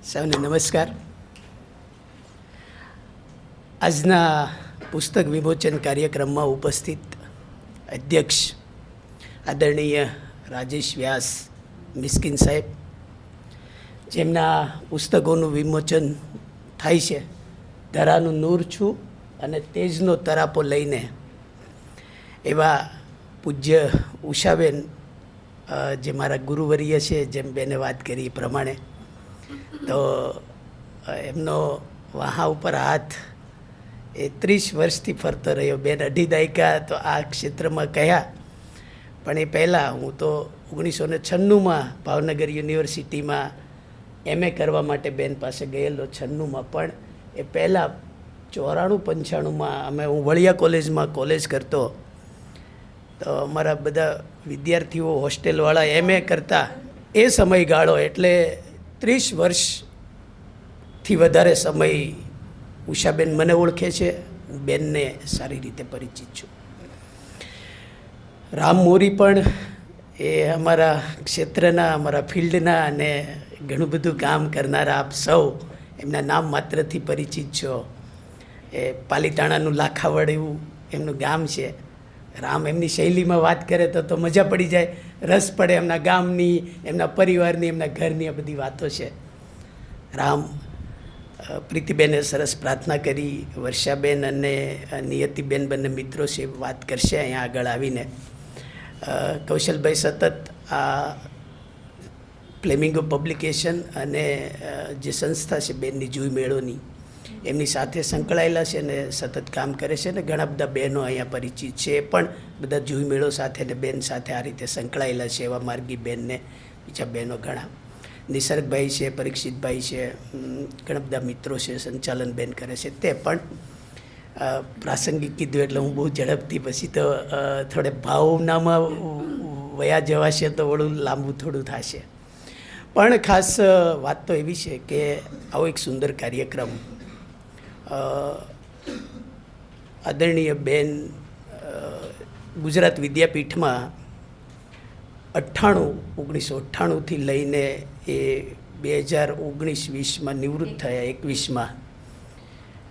સૌને નમસ્કાર. આજના પુસ્તક વિમોચન કાર્યક્રમમાં ઉપસ્થિત અધ્યક્ષ આદરણીય રાજેશ વ્યાસ મિસ્કિન સાહેબ, જેમના પુસ્તકોનું વિમોચન થાય છે. ધરાનું નૂર છું અને તેજનો તરાપો લઈને એવા પૂજ્ય ઉષાબેન જે મારા ગુરુવર્ય છે, જેમ બેને વાત કરી એ પ્રમાણે તો એમનો વાહા ઉપર હાથ એ ત્રીસ વર્ષથી ફરતો રહ્યો. બેન અઢી દાયકા તો આ ક્ષેત્રમાં કહ્યા. પણ એ પહેલાં હું તો ઓગણીસો ને છન્નુંમાં ભાવનગર યુનિવર્સિટીમાં એમએ કરવા માટે બેન પાસે ગયેલો છન્નુંમાં. પણ એ પહેલાં ચોરાણું પંચાણુંમાં અમે, હું વળિયા કોલેજમાં કોલેજ કરતો. તો અમારા બધા વિદ્યાર્થીઓ, હોસ્ટેલવાળા એમએ કરતા. એ સમયગાળો એટલે ત્રીસ વર્ષથી વધારે સમય ઉષાબેન મને ઓળખે છે. હું બેનને સારી રીતે પરિચિત છું. રામ મોરી પણ એ અમારા ક્ષેત્રના, અમારા ફિલ્ડના અને ઘણું બધું કામ કરનારા આપ સૌ એમના નામ માત્રથી પરિચિત છો. એ પાલીતાણાનું લાખાવડ એવું એમનું ગામ છે. રામ એમની શૈલીમાં વાત કરે તો તો મજા પડી જાય. રસ પડે એમના ગામની, એમના પરિવારની, એમના ઘરની આ બધી વાતો છે. રામ પ્રીતિબેને સરસ પ્રાર્થના કરી. વર્ષાબેન અને નિયતિબેન બંને મિત્રો છે, વાત કરશે અહીંયા આગળ આવીને. કૌશલભાઈ સતત આ ફ્લેમિંગો પબ્લિકેશન અને જે સંસ્થા છે બેનની જુઈ મેળોની એમની સાથે સંકળાયેલા છે ને સતત કામ કરે છે ને ઘણા બધા બહેનો અહીંયા પરિચિત છે. એ પણ બધા જુઈ મેળો સાથે ને બેન સાથે આ રીતે સંકળાયેલા છે એવા માર્ગી બેનને બીજા બહેનો ઘણા. નિસર્ગભાઈ છે, પરીક્ષિતભાઈ છે ઘણા બધા મિત્રો છે, સંચાલન બેન કરે છે. તે પણ પ્રાસંગિક કીધું એટલે હું બહુ ઝડપથી પછી તો થોડે ભાવનામાં વયા જવાશે તો વળું, લાંબુ થોડું થશે. પણ ખાસ વાત તો એવી છે કે આવો એક સુંદર કાર્યક્રમ આદરણીય બેન ગુજરાત વિદ્યાપીઠમાં અઠ્ઠાણું, ઓગણીસો અઠ્ઠાણુંથી લઈને એ બે હજાર ઓગણીસ વીસમાં નિવૃત્ત થયા એકવીસમાં.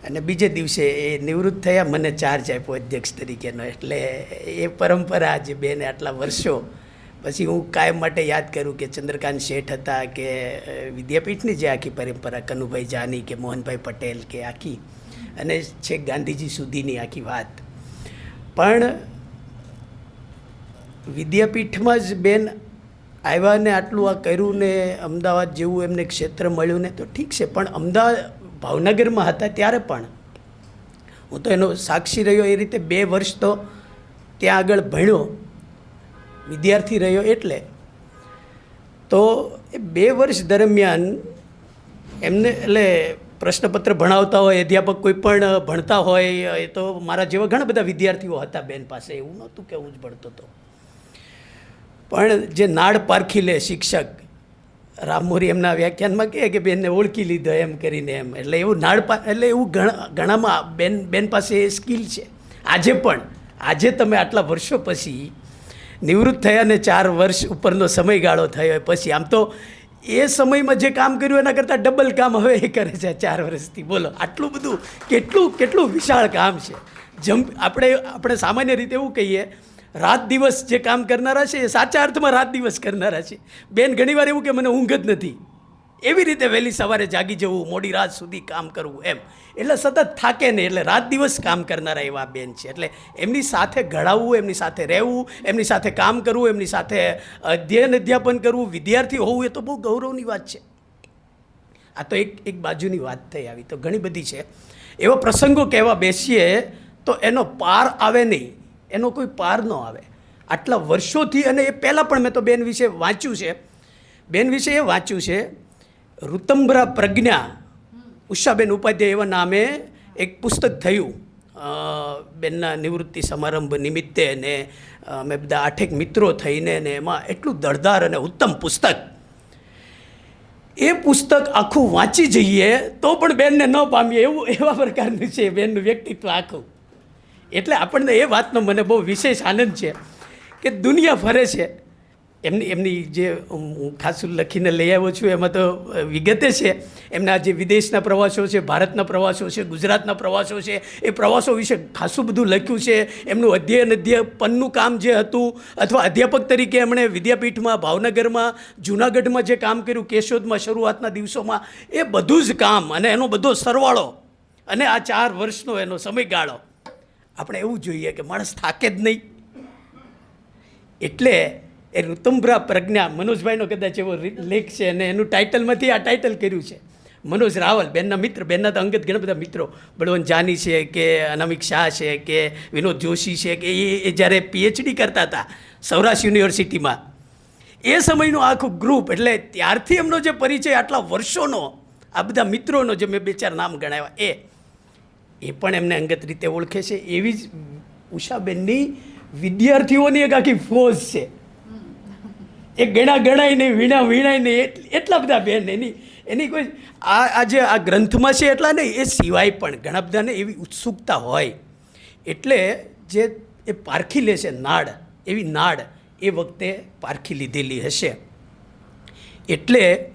અને બીજે દિવસે એ નિવૃત્ત થયા, મને ચાર્જ આપ્યો અધ્યક્ષ તરીકેનો. એટલે એ પરંપરા જે બેને આટલા વર્ષો પછી હું કાયમ માટે યાદ કરું કે ચંદ્રકાંત શેઠ હતા કે વિદ્યાપીઠની જે આખી પરંપરા, કનુભાઈ જાની કે મોહનભાઈ પટેલ કે આખી, અને છેક ગાંધીજી સુધીની આખી વાત. પણ વિદ્યાપીઠમાં જ બેન આવ્યા ને આટલું આ કર્યું ને અમદાવાદ જેવું એમને ક્ષેત્ર મળ્યું ને તો ઠીક છે, પણ અમદાવાદ ભાવનગરમાં હતા ત્યારે પણ. હું તો એનો સાક્ષી રહ્યો એ રીતે બે વર્ષ તો ત્યાં આગળ ભણ્યો. વિદ્યાર્થી રહ્યો એટલે. તો એ બે વર્ષ દરમિયાન એમને એટલે પ્રશ્નપત્ર ભણાવતા હોય, અધ્યાપક કોઈ પણ ભણતા હોય, એ તો મારા જેવા ઘણા બધા વિદ્યાર્થીઓ હતા બેન પાસે, એવું નહોતું કે હું જ ભણતો હતો. પણ જે નાડ પારખી લે શિક્ષક રામમોરી એમના વ્યાખ્યાનમાં કહે કે બેનને ઓળખી લીધો એમ કરીને એમ. એટલે એવું નાળ એટલે એવું ઘણા, ઘણામાં બેન બેન પાસે એ સ્કિલ છે. આજે પણ, આજે તમે આટલા વર્ષો પછી નિવૃત્ત થયા ને ચાર વર્ષ ઉપરનો સમયગાળો થયો. પછી આમ તો એ સમયમાં જે કામ કર્યું એના કરતાં ડબલ કામ હવે એ કરે છે ચાર વર્ષથી. બોલો, આટલું બધું કેટલું કેટલું વિશાળ કામ છે. જમ, આપણે આપણે સામાન્ય રીતે એવું કહીએ, રાત દિવસ જે કામ કરનારા છે એ સાચા અર્થમાં રાત દિવસ કરનારા છે. બેન ઘણીવાર એવું કે મને ઊંઘ જ નથી. એવી રીતે વહેલી સવારે જાગી જવું, મોડી રાત સુધી કામ કરવું એમ. એટલે સતત થાકે નહીં, એટલે રાત દિવસ કામ કરનારા એવા બેન છે. એટલે એમની સાથે ઘડાવવું, એમની સાથે રહેવું, એમની સાથે કામ કરવું, એમની સાથે અધ્યયન અધ્યાપન કરવું, વિદ્યાર્થી હોવું, એ તો બહુ ગૌરવની વાત છે. આ તો એક એક બાજુની વાત થઈ આવી. તો ઘણી બધી છે. એવા પ્રસંગો કહેવા બેસીએ તો એનો પાર આવે નહીં. એનો કોઈ પાર ન આવે. આટલા વર્ષોથી અને એ પહેલાં પણ મેં તો બેન વિશે વાંચ્યું છે. બેન વિશે એ વાંચ્યું છે ઋતંભરા પ્રજ્ઞા ઉષાબેન ઉપાધ્યાય એવા નામે એક પુસ્તક થયું બેનના નિવૃત્તિ સમારંભ નિમિત્તે ને અમે બધા આઠેક મિત્રો થઈને ને એમાં એટલું દળદાર અને ઉત્તમ પુસ્તક એ પુસ્તક આખું વાંચી જઈએ તો પણ બેનને ન પામીએ એવું એવા પ્રકારનું છે બેનનું વ્યક્તિત્વ આખું એટલે આપણને એ વાતનો મને બહુ વિશેષ આનંદ છે કે દુનિયા ફરે છે એમની એમની જે હું ખાસું લખીને લઈ આવ્યો છું, એમાં તો વિગતે છે. એમના જે વિદેશના પ્રવાસો છે, ભારતના પ્રવાસો છે, ગુજરાતના પ્રવાસો છે, એ પ્રવાસો વિશે ખાસું બધું લખ્યું છે. એમનું અધ્યયન, અધ્યાપનનું કામ જે હતું, અથવા અધ્યાપક તરીકે એમણે વિદ્યાપીઠમાં, ભાવનગરમાં, જૂનાગઢમાં જે કામ કર્યું, કેશોદમાં શરૂઆતના દિવસોમાં, એ બધું જ કામ અને એનો બધો સરવાળો અને આ ચાર વર્ષનો એનો સમયગાળો. આપણે એવું જોઈએ કે માણસ થાકે જ નહીં. એટલે એ ઋતુંભરા પ્રજ્ઞા, મનોજભાઈનો કદાચ એવો લેખ છે અને એનું ટાઇટલમાંથી આ ટાઇટલ કર્યું છે. મનોજ રાવલ, બેનના મિત્ર, બેનના તો અંગત ઘણા બધા મિત્રો. બળવંત જાની છે કે અનામિક શાહ છે કે વિનોદ જોશી છે કે એ એ જ્યારે પીએચડી કરતા હતા સૌરાષ્ટ્ર યુનિવર્સિટીમાં. એ સમયનું આખું ગ્રુપ એટલે ત્યારથી એમનો જે પરિચય આટલા વર્ષોનો, આ બધા મિત્રોનો જે મેં બે ચાર નામ ગણાવ્યા, એ એ પણ એમને અંગત રીતે ઓળખે છે. એવી જ ઉષાબેનની વિદ્યાર્થીઓની એક આખી ફોજ છે. એ ગણા ગણાય નહીં, વીણા વીણાય નહીં એટલા બધા બેન એની એની કોઈ, આ આ જે આ ગ્રંથમાં છે એટલા નહીં, એ સિવાય પણ ઘણા બધાને એવી ઉત્સુકતા હોય. એટલે જે એ પારખી લે છે નાડ, એવી નાડ એ વખતે પારખી લીધેલી હશે. એટલે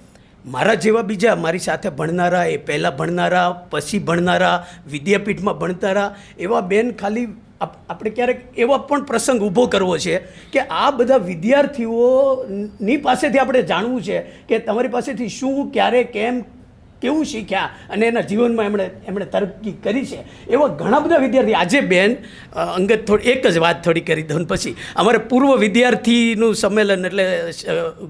મારા જેવા બીજા, મારી સાથે ભણનારા, એ પહેલાં ભણનારા, પછી ભણનારા, વિદ્યાપીઠમાં ભણતારા, એવા બેન ખાલી આપણે ક્યારેક એવા પણ પ્રસંગ ઊભો કરવો છે કે આ બધા વિદ્યાર્થીઓની પાસેથી આપણે જાણવું છે કે તમારી પાસેથી શું, ક્યારે, કેમ, કેવું શીખ્યા અને એના જીવનમાં એમણે એમણે તરક્કી કરી છે. એવા ઘણા બધા વિદ્યાર્થી. આજે બેન અંગત થોડી, એક જ વાત થોડી કરી દઉં પછી. અમારે પૂર્વ વિદ્યાર્થીનું સંમેલન એટલે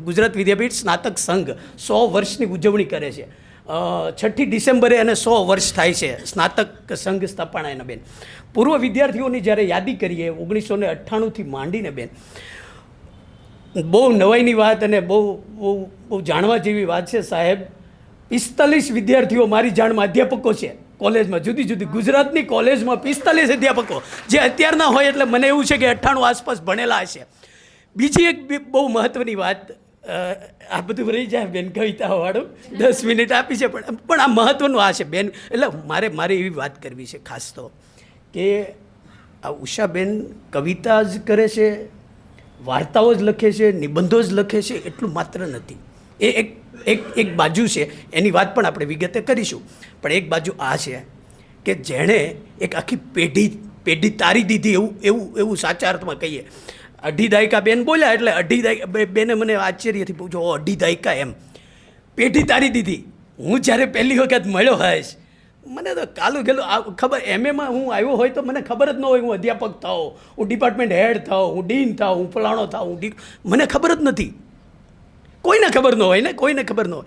ગુજરાત વિદ્યાપીઠ સ્નાતક સંઘ સો વર્ષની ઉજવણી કરે છે. છઠ્ઠી ડિસેમ્બરે એને સો વર્ષ થાય છે. સ્નાતક સંઘ સ્થાપના એના બેન. પૂર્વ વિદ્યાર્થીઓની જ્યારે યાદી કરીએ, ઓગણીસો ને અઠ્ઠાણુંથી માંડીને બેન, બહુ નવાઈની વાત અને બહુ બહુ બહુ જાણવા જેવી વાત છે સાહેબ. પિસ્તાલીસ વિદ્યાર્થીઓ મારી જાણમાં અધ્યાપકો છે કોલેજમાં, જુદી જુદી, ગુજરાતની કોલેજમાં પિસ્તાલીસ અધ્યાપકો. જે અત્યારના હોય એટલે મને એવું છે કે અઠ્ઠાણું આસપાસ ભણેલા હશે. બીજી એક બહુ મહત્ત્વની વાત આ બધું રહી જાય બેન કવિતાવાળું. દસ મિનિટ આપી છે, પણ પણ આ મહત્ત્વનું આ છે બેન. એટલે મારે મારે એવી વાત કરવી છે ખાસ તો કે આ ઉષાબેન કવિતા જ કરે છે, વાર્તાઓ જ લખે છે, નિબંધો જ લખે છે, એટલું માત્ર નથી. એ એક એક એક બાજુ છે, એની વાત પણ આપણે વિગતે કરીશું. પણ એક બાજુ આ છે કે જેણે એક આખી પેઢી પેઢી તારી દીધી એવું એવું એવું સાચા અર્થમાં કહીએ. અઢી દાયકા બેન બોલ્યા એટલે અઢી દાયકા બેને મને આશ્ચર્યથી પૂછો અઢી દાયકા એમ. પેઢી તારી દીધી. હું જ્યારે પહેલી વખત મળ્યો હશ મને તો કાલું ગેલું ખબર એમએમાં હું આવ્યો હોય તો મને ખબર જ ન હોય હું અધ્યાપક થાઉં, હું ડિપાર્ટમેન્ટ હેડ થાઉં, હું ડીન થાઉં, હું ફલાણો થાઉં, હું મને ખબર જ નથી. કોઈને ખબર ન હોય ને? કોઈને ખબર ન હોય?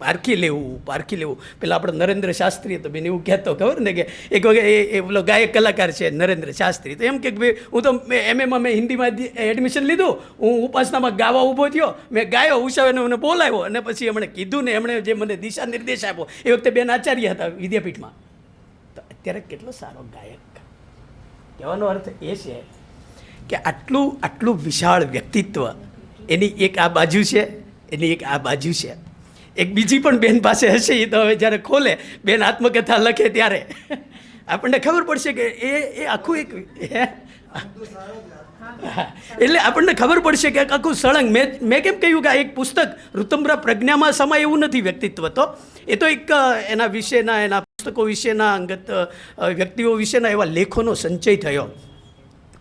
પારખી લેવું પારખી લેવું. પેલા આપણે નરેન્દ્ર શાસ્ત્રી તો બેન એવું કહેતો, ખબર ને કે એક વખત એ એ પેલો ગાયક કલાકાર છે નરેન્દ્ર શાસ્ત્રી. તો એમ કે ભાઈ, હું તો એમએમાં મેં હિન્દીમાં એડમિશન લીધું. હું ઉપાસનામાં ગાવા ઊભો થયો. મેં ગાયો, ઉષાવેને મને બોલાવ્યો. અને પછી એમણે કીધું ને એમણે જે મને દિશા નિર્દેશ આપ્યો. એ વખતે બેન આચાર્ય હતા વિદ્યાપીઠમાં. તો અત્યારે કેટલો સારો ગાયક. કહેવાનો અર્થ એ છે કે આટલું આટલું વિશાળ વ્યક્તિત્વ એની એક આ બાજુ છે, એની એક આ બાજુ છે. એક બીજી પણ બેન પાસે હશે, એ તો હવે જ્યારે ખોલે, બેન આત્મકથા લખે ત્યારે. આપણને ખબર પડશે કે એ એ આખું એક. એટલે આપણને ખબર પડશે કે આખું સળંગ. મેં મેં કેમ કહ્યું કે આ એક પુસ્તક ઋતંબરા પ્રજ્ઞામાં સમાય એવું નથી વ્યક્તિત્વ તો? એ તો એક એના વિશેના, એના પુસ્તકો વિશેના અંગત વ્યક્તિઓ વિશેના એવા લેખોનો સંચય થયો.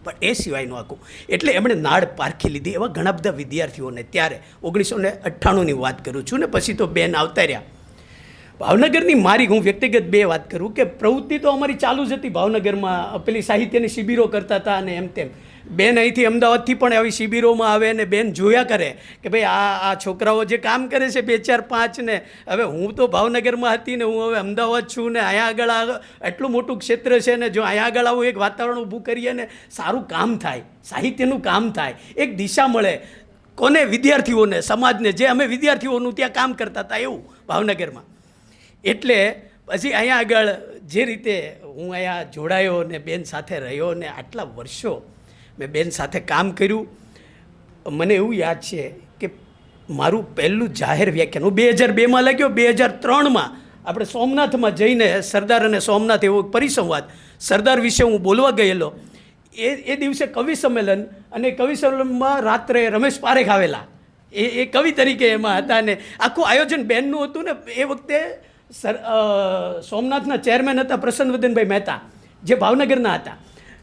પણ એ સિવાયનું આખું. એટલે એમણે નાડ પારખી લીધી એવા ઘણા બધા વિદ્યાર્થીઓને. ત્યારે ઓગણીસો ને અઠ્ઠાણુંની વાત કરું છું ને પછી તો બેન આવતા રહ્યા. ભાવનગરની મારી હું વ્યક્તિગત બે વાત કરું કે પ્રવૃત્તિ તો અમારી ચાલુ જ હતી. ભાવનગરમાં પેલી સાહિત્યની શિબિરો કરતા હતા અને એમ તેમ. બેન અહીંથી અમદાવાદથી પણ આવી શિબિરોમાં આવે અને બેન જોયા કરે કે ભાઈ આ આ છોકરાઓ જે કામ કરે છે બે ચાર પાંચ ને, હવે હું તો ભાવનગરમાં હતી ને હું હવે અમદાવાદ છું ને અહીંયા આગળ એટલું મોટું ક્ષેત્ર છે ને, જો અહીંયા આગળ આવું એક વાતાવરણ ઊભું કરીએ ને, સારું કામ થાય, સાહિત્યનું કામ થાય, એક દિશા મળે. કોને વિદ્યાર્થીઓને, સમાજને, જે અમે વિદ્યાર્થીઓનું ત્યાં કામ કરતા હતા એવું ભાવનગરમાં. એટલે પછી અહીંયા આગળ જે રીતે હું અહીંયા જોડાયો ને બેન સાથે રહ્યો ને આટલા વર્ષો મેં બેન સાથે કામ કર્યું. મને એવું યાદ છે કે મારું પહેલું જાહેર વ્યાખ્યાન, હું બે હજાર બેમાં લાગ્યો બે હજાર ત્રણમાં. આપણે સોમનાથમાં જઈને સરદાર અને સોમનાથ એવો પરિસંવાદ, સરદાર વિશે હું બોલવા ગયેલો. એ એ દિવસે કવિ સંમેલન અને કવિ સંમેલનમાં રાત્રે રમેશ પારેખ આવેલા. એ એ કવિ તરીકે એમાં હતા ને આખું આયોજન બેનનું હતું ને, એ વખતે સર સોમનાથના ચેરમેન હતા પ્રસન્નવદનભાઈ મહેતા, જે ભાવનગરના હતા.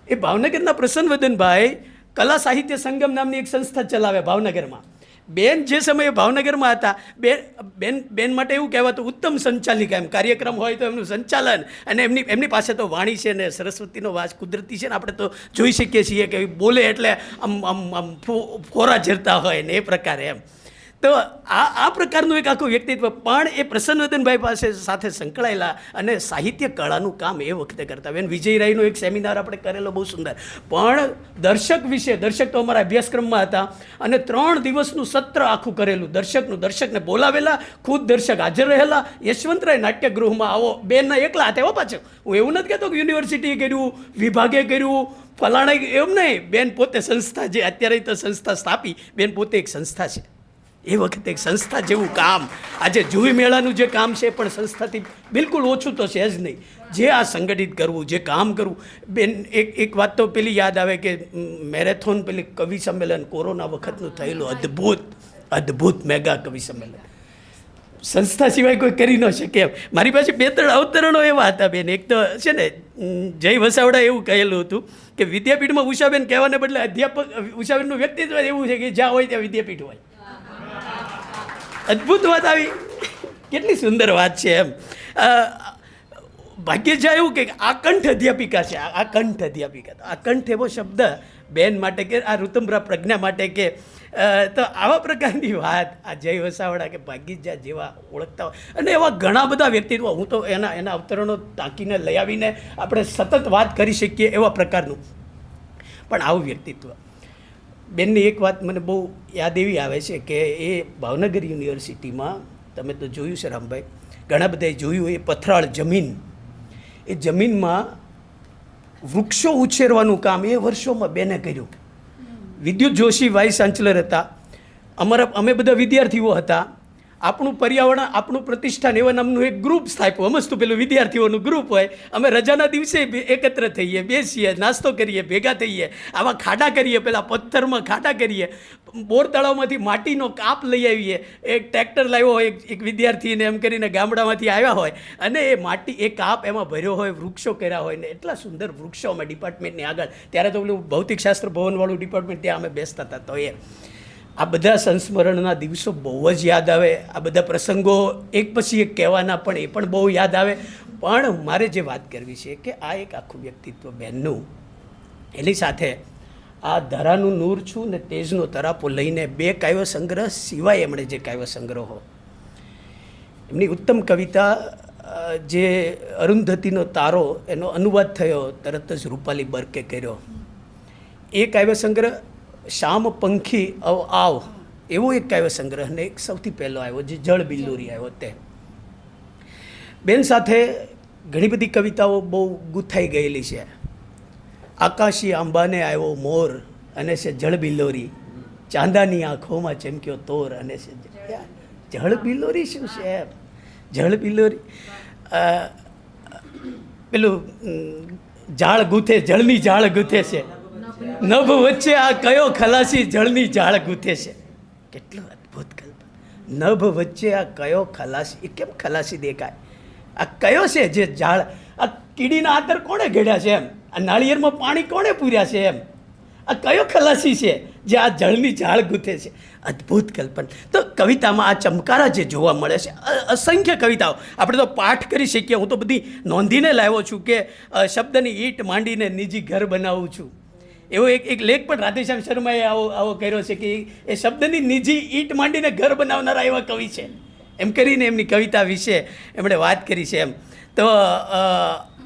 એ ભાવનગરના પ્રસન્નવદનભાઈ કલા સાહિત્ય સંગમ નામની એક સંસ્થા ચલાવે ભાવનગરમાં. બેન જે સમયે ભાવનગરમાં હતા બેન બેન બેન માટે એવું કહેવાતું ઉત્તમ સંચાલિકા એમ કાર્યક્રમ હોય તો એમનું સંચાલન અને એમની એમની પાસે તો વાણી છે ને સરસ્વતીનો વાસ કુદરતી છે ને આપણે તો જોઈ શકીએ છીએ કે બોલે એટલે આમ આમ આમ ફોરા ઝરતા હોય ને એ પ્રકારે એમ. તો આ આ પ્રકારનું એક આખું વ્યક્તિત્વ. પણ એ પ્રસન્નવર્ધનભાઈ પાસે સાથે સંકળાયેલા અને સાહિત્ય કળાનું કામ એ વખતે કરતા બેન વિજય રાયનો એક સેમિનાર આપણે કરેલો બહુ સુંદર. પણ દર્શક વિશે, દર્શક તો અમારા અભ્યાસક્રમમાં હતા. અને ત્રણ દિવસનું સત્ર આખું કરેલું. દર્શકનું, દર્શકને બોલાવેલા, ખુદ દર્શક હાજર રહેલા. યશવંતરાય નાટ્યગૃહમાં આવો. બેનના એકલા હાથે હો પાછો. હું એવું નથી કહેતો કે યુનિવર્સિટીએ કર્યું, વિભાગે કર્યું ફલાણા એમ નહીં. બેન પોતે સંસ્થા જે, અત્યારે તો સંસ્થા સ્થાપી. બેન પોતે એક સંસ્થા છે. એ વખતે સંસ્થા જેવું કામ. આજે જુવી મેળાનું જે કામ છે પણ સંસ્થાથી બિલકુલ ઓછું તો છે જ નહીં. જે આ સંગઠિત કરવું, જે કામ કરવું, બેન, એક એક વાત તો પેલી યાદ આવે કે મેરેથોન પેલી કવિ સંમેલન કોરોના વખતનું થયેલું અદ્ભુત અદ્ભુત મેગા કવિ સંમેલન. સંસ્થા સિવાય કોઈ કરી ન શકે એમ. મારી પાસે બે, ત્રણ અવતરણો એવા હતા, બેન. એક તો છે ને જય વસાવડા એવું કહેલું હતું કે વિદ્યાપીઠમાં ઉષાબેન કહેવાને બદલે અધ્યાપક, ઉષાબેનનું વ્યક્તિત્વ એવું છે કે જ્યાં હોય ત્યાં વિદ્યાપીઠ હોય. અદ્ભુત વાત આવી. કેટલી સુંદર વાત છે એમ. ભાગ્યજા એવું કે આ કંઠ અધ્યાપિકા છે. આ- કંઠ અધ્યાપિકા. આ કંઠ એવો શબ્દ બેન માટે કે, આ ઋતંબરા પ્રજ્ઞા માટે કે તો આવા પ્રકારની વાત આ જય વસાવડા કે ભાગીજા જેવા ઓળખતા હોય. અને એવા ઘણા બધા વ્યક્તિત્વ હું તો એના એના અવતરણો ટાંકીને લઈ આવીને આપણે સતત વાત કરી શકીએ એવા પ્રકારનું. પણ આવું વ્યક્તિત્વ બેનની એક વાત મને બહુ યાદ એવી આવે છે કે એ ભાવનગર યુનિવર્સિટીમાં તમે તો જોયું છે રામભાઈ ઘણા બધાએ જોયું એ પથરાળ જમીન. એ જમીનમાં વૃક્ષો ઉછેરવાનું કામ એ વર્ષોમાં બેને કર્યું. વિદ્યુત જોશી વાઇસ ચાન્સલર હતા. અમારા અમે બધા વિદ્યાર્થીઓ હતા. આપણું પર્યાવરણ, આપણું પ્રતિષ્ઠાન એવા નામનું એક ગ્રુપ સ્થાપ્યું. અમસ્તું પેલું વિદ્યાર્થીઓનું ગ્રુપ હોય, અમે રજાના દિવસે એકત્ર થઈએ, બેસીએ, નાસ્તો કરીએ, ભેગા થઈએ, આવા ખાડા કરીએ, પેલા પથ્થરમાં ખાડા કરીએ, બોર તળાવમાંથી માટીનો કાપ લઈ આવીએ. એક ટ્રેક્ટર લાવ્યો હોય, એક વિદ્યાર્થીને એમ કરીને ગામડામાંથી આવ્યા હોય, અને એ માટી, એ કાપ એમાં ભર્યો હોય, વૃક્ષો કર્યા હોય ને એટલા સુંદર વૃક્ષો અમે ડિપાર્ટમેન્ટની આગળ. ત્યારે તો પેલું ભૌતિકશાસ્ત્ર ભવનવાળું ડિપાર્ટમેન્ટ ત્યાં અમે બેસતા હતા, તો એ. આ બધા સંસ્મરણના દિવસો બહુ જ યાદ આવે. આ બધા પ્રસંગો એક પછી એક કહેવાના પણ એ પણ બહુ યાદ આવે. પણ મારે જે વાત કરવી છે કે આ એક આખું વ્યક્તિત્વ બહેનનું, એની સાથે આ ધરાનું નૂર છું ને તેજનો તરાપો લઈને બે કાવ્ય સંગ્રહ સિવાય એમણે જે કાવ્ય સંગ્રહો. એમની ઉત્તમ કવિતા જે અરુંધતીનો તારો, એનો અનુવાદ થયો, તરત જ રૂપાલી બર્કે કર્યો. એ કાવ્ય સંગ્રહ શ્યામ પંખી અવ આવ, એવો એક કાવ્ય સંગ્રહ ને એક સૌથી પહેલો આવ્યો, જે જળ બિલ્લુરી આવ્યો તે. બેન સાથે ઘણી બધી કવિતાઓ બહુ ગૂંથાઈ ગયેલી છે. આકાશી આંબાને આવ્યો મોર, અને છે જળ બિલ્લોરી. ચાંદાની આંખોમાં ચમક્યો તોર, અને છે જળ બિલ્લોરી શું છે એમ? જળ બિલ્લોરી પેલું જાળ ગૂંથે, જળની ઝાડ ગૂંથે છે. નભ વચ્ચે આ કયો ખલાસી જળની ઝાડ ગૂંથે છે? કેટલું અદ્ભુત કલ્પના નભ વચ્ચે આ કયો ખલાસી, એ કેમ ખલાસી દેખાય? આ કયો છે જે ઝાડ આ કીડીના આતર કોણે ઘડ્યા છે એમ? આ નાળિયેરમાં પાણી કોણે પૂર્યા છે એમ? આ કયો ખલાસી છે જે આ જળની ઝાડ ગૂંથે છે? અદ્ભુત કલ્પના. તો કવિતામાં આ ચમકારા જે જોવા મળે છે અસંખ્ય કવિતાઓ. આપણે તો પાઠ કરી શકીએ. હું તો બધી નોંધીને લાવ્યો છું કે શબ્દની ઈંટ માંડીને નિજી ઘર બનાવું છું. એવો એક એક લેખ પણ રાધેશ્યામ શર્માએ આવો આવો કર્યો છે કે એ શબ્દની નિજી ઈંટ માંડીને ઘર બનાવનારા એવા કવિ છે. એમ કરીને એમની કવિતા વિશે એમણે વાત કરી છે એમ. તો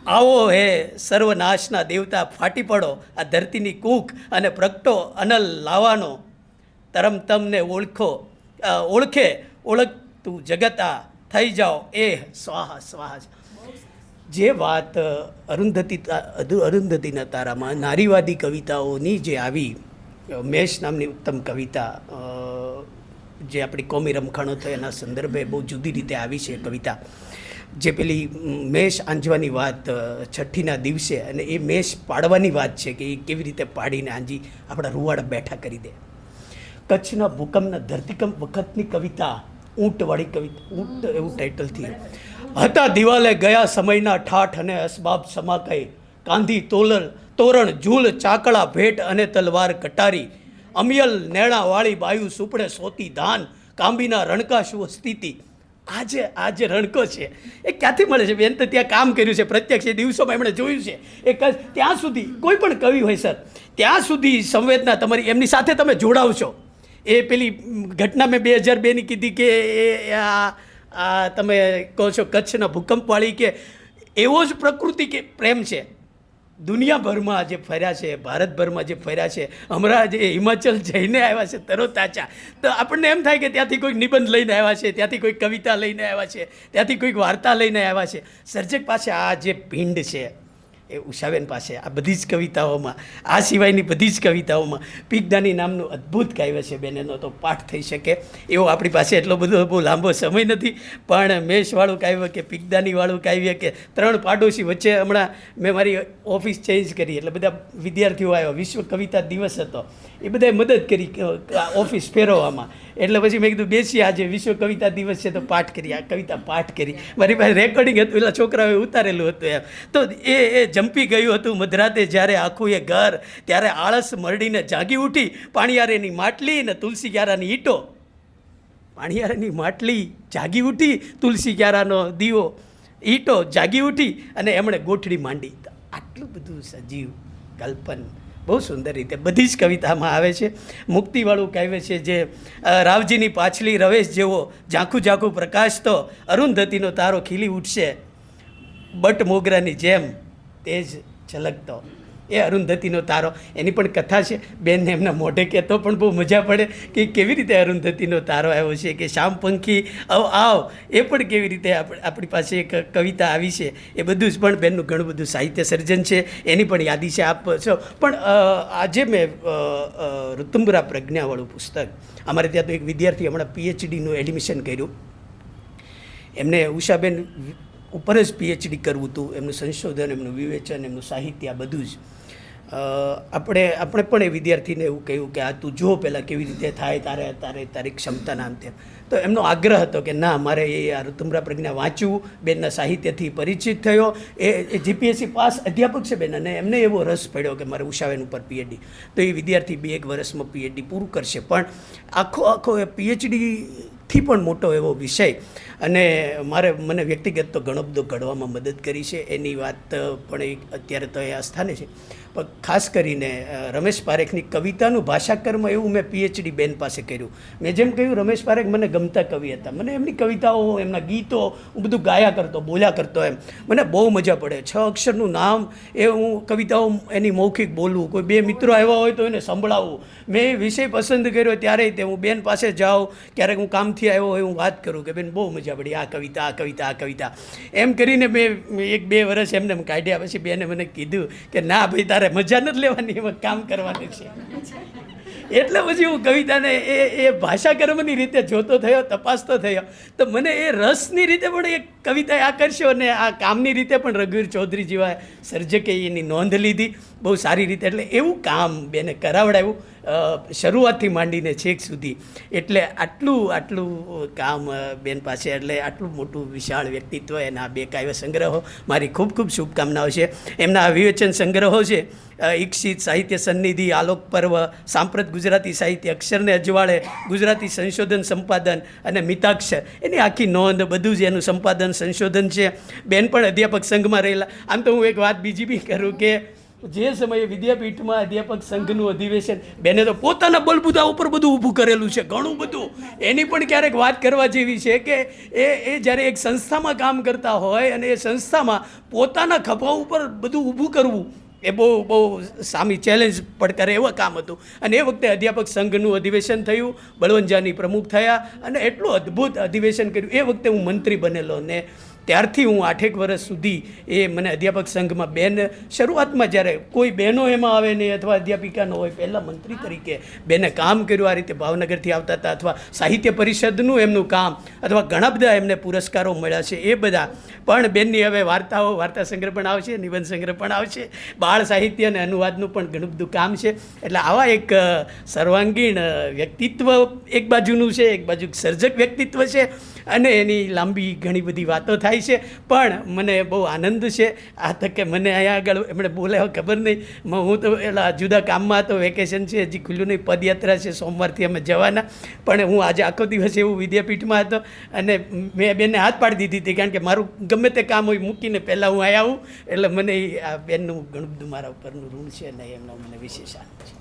આવો હે સર્વનાશના દેવતા, ફાટી પડો આ ધરતીની કૂક અને પ્રગટો અનલ લાવાનો. તરમ તમને ઓળખો ઓળખે, ઓળખતું જગત આ. થઈ જાઓ, એ સ્વાહા સ્વાહા. જે વાત અરુંધતી અરુંધતીના તારામાં નારીવાદી કવિતાઓની જે આવી મેષ નામની ઉત્તમ કવિતા જે આપણી કોમી રમખાણો થઈ એના સંદર્ભે બહુ જુદી રીતે આવી છે કવિતા. જે પેલી મેષ આંજવાની વાત છઠ્ઠીના દિવસે અને એ મેષ પાડવાની વાત છે કે એ કેવી રીતે પાડીને આંજી આપણા રૂવાડા બેઠા કરી દે. કચ્છના ભૂકંપના ધરતીકંપ વખતની કવિતા, ઊંટવાળી કવિતા ઊંટ એવું ટાઇટલથી હતા દિવાલે ગયા સમયના ઠાઠ અને અસબાબ સમાકાઈ કાંધી તોલર તોરણ, ઝૂલ, ચાકળા, ભેટ અને તલવાર કટારી. અમિયલ, નેણાવાળી બાયુ સુપડે સોતી ધાન, કાંબીના રણકા શું સ્થિતિ આજે આજે રણકો છે. એ ક્યાંથી મળે છે? બેન તો ત્યાં કામ કર્યું છે. પ્રત્યક્ષ એ દિવસોમાં એમણે જોયું છે. એ ત્યાં સુધી, કોઈ પણ કવિ હોય, સર, ત્યાં સુધી સંવેદના તમારી, એમની સાથે તમે જોડાવશો. એ પેલી ઘટના મેં બે હજાર બેની કીધી કે એ, આ આ તમે કહો છો કચ્છના ભૂકંપવાળી કે એવો જ પ્રકૃતિ કે પ્રેમ છે. દુનિયાભરમાં જે ફર્યા છે, ભારતભરમાં જે ફર્યા છે, હમણાં જે હિમાચલ જઈને આવ્યા છે તરોતાચા તો આપણને એમ થાય કે ત્યાંથી કોઈક નિબંધ લઈને આવ્યા છે, ત્યાંથી કોઈક કવિતા લઈને આવ્યા છે, ત્યાંથી કોઈક વાર્તા લઈને આવ્યા છે. સર્જક પાસે આ જે ભીંડ છે એ ઉષાબેન પાસે આ બધી જ કવિતાઓમાં, આ સિવાયની બધી જ કવિતાઓમાં પીગદાની નામનું અદ્ભુત કાવ્ય છે બેન, એનો તો પાઠ થઈ શકે. એવો આપણી પાસે એટલો બધો બહુ લાંબો સમય નથી, પણ મેષવાળું કાવ્ય કે પીગદાનીવાળું કાવ્ય કે ત્રણ પાડોશી વચ્ચે હમણાં મેં મારી ઓફિસ ચેન્જ કરી, એટલે બધા વિદ્યાર્થીઓ આવ્યા, વિશ્વ કવિતા દિવસ હતો. એ બધાએ મદદ કરી ઓફિસ ફેરવવામાં. એટલે પછી મેં કીધું, બેસી, આજે વિશ્વ કવિતા દિવસ છે, તો પાઠ કરી, આ કવિતા પાઠ કરી. મારી પાસે રેકોર્ડિંગ હતું, પેલા છોકરાઓએ ઉતારેલું હતું એમ. તો એ એ જંપી ગયું હતું, મધરાતે જ્યારે આખું એ ઘર, ત્યારે આળસ મરડીને જાગી ઉઠી, પાણીયારેની માટલી ને તુલસી ક્યારાની ઈંટો. પાણીયારાની માટલી જાગી ઉઠી, તુલસી ક્યારાનો દીવો, ઈંટો જાગી ઉઠી, અને એમણે ગોઠડી માંડી. આટલું બધું સજીવ કલ્પન બહુ સુંદર રીતે બધી જ કવિતામાં આવે છે. મુક્તિવાળું કાવ્ય છે જે રાવજીની પાછલી રવેશ જેવો ઝાંખું ઝાંખું પ્રકાશ તો અરુંધતીનો તારો ખીલી ઉઠશે. બટ મોગરાની જેમ તેજ છલકતો એ અરુંધતીનો તારો. એની પણ કથા છે. બેનને એમના મોઢે કહેતો પણ બહુ મજા પડે કે કેવી રીતે અરુંધતીનો તારો આવ્યો છે કે શ્યામ પંખી, આવ આવ. એ પણ કેવી રીતે આપ- આપણી પાસે એક કવિતા આવી છે. એ બધું જ પણ બેનનું ઘણું બધું સાહિત્ય સર્જન છે. એની પણ યાદી છે. આપ છો. પણ આજે મેં ઋતુંબરા પ્રજ્ઞાવાળું પુસ્તક. અમારે ત્યાં તો એક વિદ્યાર્થી હમણાં પીએચડીનું એડમિશન કર્યું. એમને ઉષાબેન ઉપર જ પીએચડી કરવું હતું. એમનું સંશોધન, એમનું વિવેચન, એમનું સાહિત્ય, આ બધું જ. આપણે આપણે પણ એ વિદ્યાર્થીને એવું કહ્યું કે આ તું જો પહેલાં કેવી રીતે થાય, તારે તારે, તારી ક્ષમતા નામ તેમ તો એમનો આગ્રહ હતો કે ના, મારે એ આ ઋતુમરા પ્રજ્ઞા વાંચવું, બેનના સાહિત્યથી પરિચિત થયો. એ જીપીએસસી પાસ અધ્યાપક છે બેન, અને એમને એવો રસ પડ્યો કે મારે ઉષાવેન ઉપર પીએચડી તો એ વિદ્યાર્થી બે એક વર્ષમાં પીએચડી પૂરું કરશે. પણ આખો આખો એ પીએચડીથી પણ મોટો એવો વિષય. અને મારે, મને વ્યક્તિગત તો ઘણો બધો ઘડવામાં મદદ કરી છે. એની વાત પણ અત્યારે તો એ આ સ્થાને છે. ખાસ કરીને રમેશ પારેખની કવિતાનું ભાષાકર્મ એવું મેં પીએચડી બેન પાસે કર્યું. મેં જેમ કહ્યું, રમેશ પારેખ મને ગમતા કવિ હતા. મને એમની કવિતાઓ, એમના ગીતો, હું બધું ગાયા કરતો, બોલ્યા કરતો એમ. મને બહુ મજા પડે. છ અક્ષરનું નામ એ હું કવિતાઓ એની મૌખિક બોલું. કોઈ બે મિત્રો આવ્યા હોય તો એને સંભળાવું. મેં વિષય પસંદ કર્યો ત્યારે તે હું બેન પાસે જાઉં. ક્યારેક હું કામથી આવ્યો હોય હું વાત કરું કે, બેન, બહુ મજા પડી. આ કવિતા આ કવિતા આ કવિતા. એમ કરીને મેં એક બે વર્ષ એમને કાઢ્યા. પછી બેને મને કીધું કે, ના ભાઈ, તારે મજા નથી લેવાની એમાં કામ કરવાનું છે. એટલે પછી હું કવિતાને એ એ ભાષા કર્મની રીતે જોતો થયો, તપાસતો થયો. તો મને એ રસની રીતે પણ કવિતાએ આકર્ષ્યો અને આ કામની રીતે પણ રઘુવીર ચૌધરી જેવા સર્જકે એની નોંધ લીધી. બહુ સારી રીતે. એટલે એવું કામ બેને કરાવડાવ્યું. શરૂઆતથી માંડીને છેક સુધી. એટલે આટલું આટલું કામ બેન પાસે. એટલે આટલું મોટું વિશાળ વ્યક્તિત્વ એના બે કાવ્ય સંગ્રહો. મારી ખૂબ ખૂબ શુભકામનાઓ છે. એમના વિવેચન સંગ્રહો છે. ઈક્ષિત સાહિત્ય સન્નિધિ આલોક પર્વ, સાંપ્રત ગુજરાતી સાહિત્ય અક્ષરને અજવાળે, ગુજરાતી સંશોધન સંપાદન અને મિતાક્ષર. એની આખી નોંધ બધું જ એનું સંપાદન સંશોધન છે. બેન પણ અધ્યાપક સંઘમાં રહેલા. આમ તો હું એક વાત બીજી બી કરું કે જે સમયે વિદ્યાપીઠમાં અધ્યાપક સંઘનું અધિવેશન, બેને તો પોતાના બલબુદા ઉપર બધું ઊભું કરેલું છે, ઘણું બધું. એની પણ ક્યારેક વાત કરવા જેવી છે કે એ એ જ્યારે એક સંસ્થામાં કામ કરતા હોય અને એ સંસ્થામાં પોતાના ખભા ઉપર બધું ઊભું કરવું એ બહુ બહુ સામી ચેલેન્જ પડકારે એવું કામ હતું. અને એ વખતે અધ્યાપક સંઘનું અધિવેશન થયું બળવંજાની પ્રમુખ થયા અને એટલું અદ્ભુત અધિવેશન કર્યું. એ વખતે હું મંત્રી બનેલો ને ત્યારથી હું આઠેક વર્ષ સુધી એ મને અધ્યાપક સંઘમાં બેન, શરૂઆતમાં જ્યારે કોઈ બહેનો એમાં આવે નહીં અથવા અધ્યાપિકા ન હોય, પહેલાં મંત્રી તરીકે બેને કામ કર્યું, આ રીતે ભાવનગરથી આવતા હતા અથવા સાહિત્ય પરિષદનું એમનું કામ અથવા ઘણા બધા એમને પુરસ્કારો મળ્યા છે, એ બધા. પણ બેનની હવે વાર્તાઓ, વાર્તા સંગ્રહ પણ આવશે, નિબંધ સંગ્રહ પણ આવશે, બાળ સાહિત્ય અને અનુવાદનું પણ ઘણું બધું કામ છે. એટલે આવા એક સર્વાંગીણ વ્યક્તિત્વ એક બાજુનું છે, એક બાજુ સર્જક વ્યક્તિત્વ છે અને એની લાંબી ઘણી બધી વાતો થાય છે. પણ મને બહુ આનંદ છે. આ તકે મને અહીંયા આગળ એમણે બોલાવ્યો ખબર નહીં. હું તો એલા જુદા કામમાં હતો, વેકેશન છે, હજી ખુલ્લું નહીં. પદયાત્રા છે, સોમવારથી અમે જવાના. પણ હું આજે આખો દિવસ એવું વિદ્યાપીઠમાં હતો અને મેં બેનને હાથ પાડી દીધી હતી કારણ કે મારું ગમે તે કામ હોય મૂકીને પહેલાં હું અહીંયા આવું. એટલે મને આ બેનનું ઘણું બધું મારા ઉપરનું ઋણ છે અને એમનો મને વિશેષ આનંદ છે.